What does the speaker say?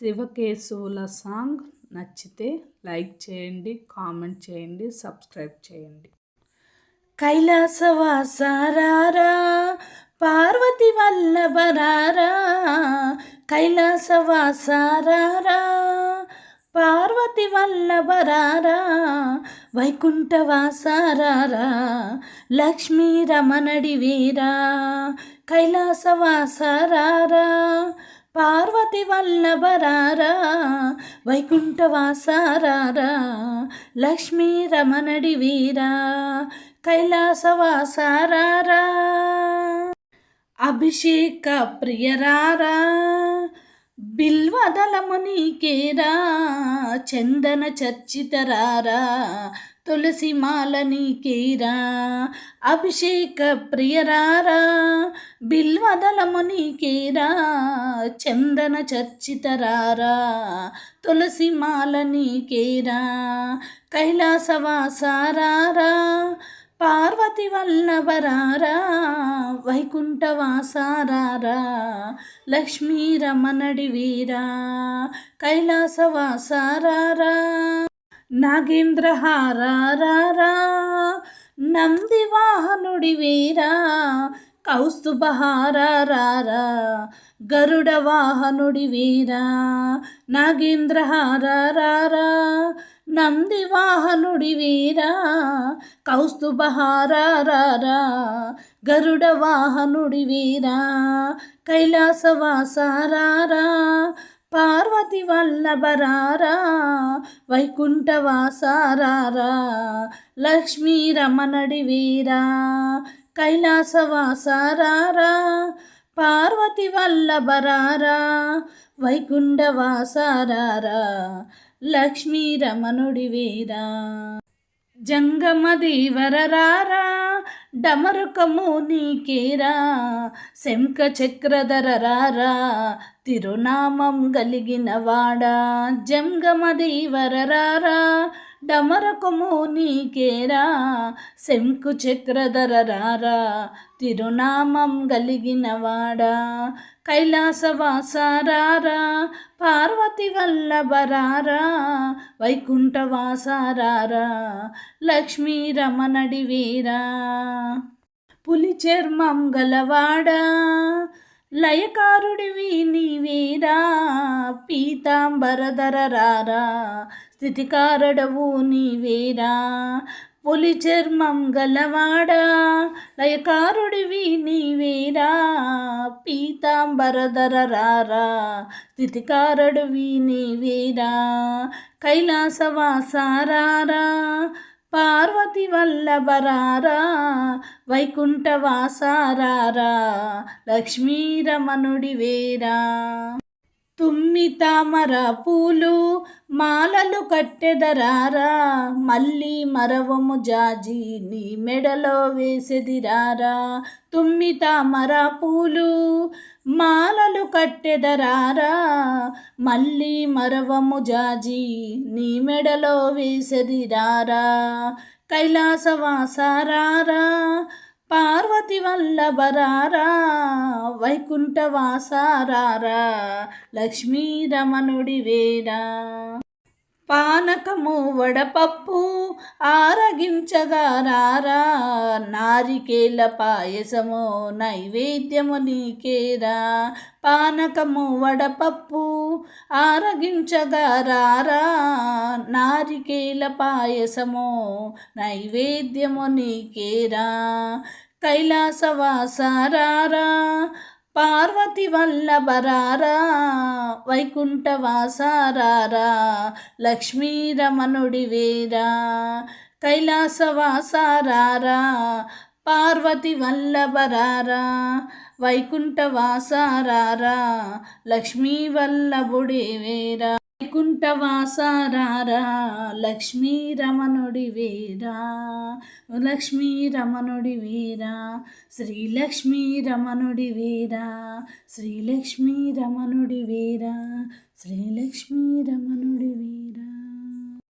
శివకేశవుల song నచ్చితే like చేయండి comment చేయండి సబ్స్క్రైబ్ చేయండి. కైలాసవాసారారా పార్వతి వల్లభరారా కైలాసవాసారారా పార్వతి వల్లభరారా వైకుంఠవాసారారా లక్ష్మీ రమణడి వీరా కైలాసవాసారారా పార్వతి వల్లభరారా వైకుంఠవాసారారా లక్ష్మీ రమణడి వీరా కైలాసవాసారారా అభిషేక ప్రియరారా బిల్వదలము నీకేరా చందన చర్చితరారా తులసి మాల నీకేరా? అభిషేక ప్రియరారా? బిల్వదలము నీకేరా? చందన చర్చితరారా? తులసి మాల నీకేరా? కైలాసవాసారారా? పార్వతి వల్లభరారా? వైకుంఠవాసారారా? లక్ష్మీ రమణడి వీరా కైలాసవాసారారా? ನಾಗೇಂದ್ರ ಹಾರಾರ ನಮ್ ದಿವಾಹ ನುಡಿವೀರ ಕೌಸ್ತುಬಹಾರ ಗರುಡ ವಾಹ ನುಡಿವೀರ ನಾಗೇಂದ್ರ ಹಾರಾರ ನಮ್ ದಿವಾಹ ನುಡಿವೀರ ಕೌಸ್ತುಬಹಾರ ಗರುಡ ವಾಹ ನುಡಿವೀರ ಕೈಲಾಸವಾಸಾರ పార్వతి వల్లభరారా వైకుంఠవాసారారా లక్ష్మీ రమణడి వీరా కైలాసవాసారారా పార్వతి వల్లభరారా వైకుంఠవాసారారా లక్ష్మీ రమణుడి వీరా. జంగమదీవరరారా డమరుకము నీకేరా శంఖ చక్రధరరారా తిరునామం గలిగిన వాడా జంగమదీవరరారా డమరకము నీకేరా? శంకు చక్రధరరారా? తిరునామం గలిగినవాడా? కైలాసవాసారారా? పార్వతి వల్లభరారా? వైకుంఠవాసారారా? లక్ష్మీ రమణడి వీరా పులి చర్మం గలవాడా? లయకారుడివి నీవేరా? పీతాంబరధరరారా? స్థితికారడవు నీవేరా? పులి చర్మం గలవాడా లయకారుడివి నీవేరా? పీతాంబరధరరారా? స్థితికారుడివి నీవేరా? కైలాసవాసారారా? పార్వతి వల్లభరారా వైకుంఠవాసారారా లక్ష్మీరమణుడి వేరా. తుమ్మి తామర పూలు మాలలు కట్టెదరారా మళ్ళీ మరవము జాజి నీ మెడలో వేసెదిరారా. తుమ్మి తామర పూలు మాలలు కట్టెదరారా? మళ్ళీ మరవము జాజి నీ మెడలో వేసెదిరారా? కైలాసవాసారారా? పార్వతి వల్లభరారా? వైకుంఠవాసారారా? లక్ష్మీ రమణుడి వేరా? పానకము వడపప్పు ఆరగించగా రారా? నారికేల పాయసము నైవేద్యము నీకేరా? పానకము వడపప్పు ఆరగించగా రారా? నారికేల పాయసము నైవేద్యము నీకేరా? కైలాసవాసారారా పార్వతి వల్లభరారా వైకుంఠవాసారారా లక్ష్మీరమణుడి వేరా కైలాసవాసారారా పార్వతి వల్లభరారా వైకుంఠవాసారారా లక్ష్మీ వల్లభుడి వేరా. వైకుంఠవాసారారా లక్ష్మీ రమణుడి వీరా లక్ష్మీ రమణుడి వీరా శ్రీలక్ష్మీ రమణుడి వీరా శ్రీలక్ష్మీ రమణుడి వీరా శ్రీలక్ష్మీ రమణుడి వీరా.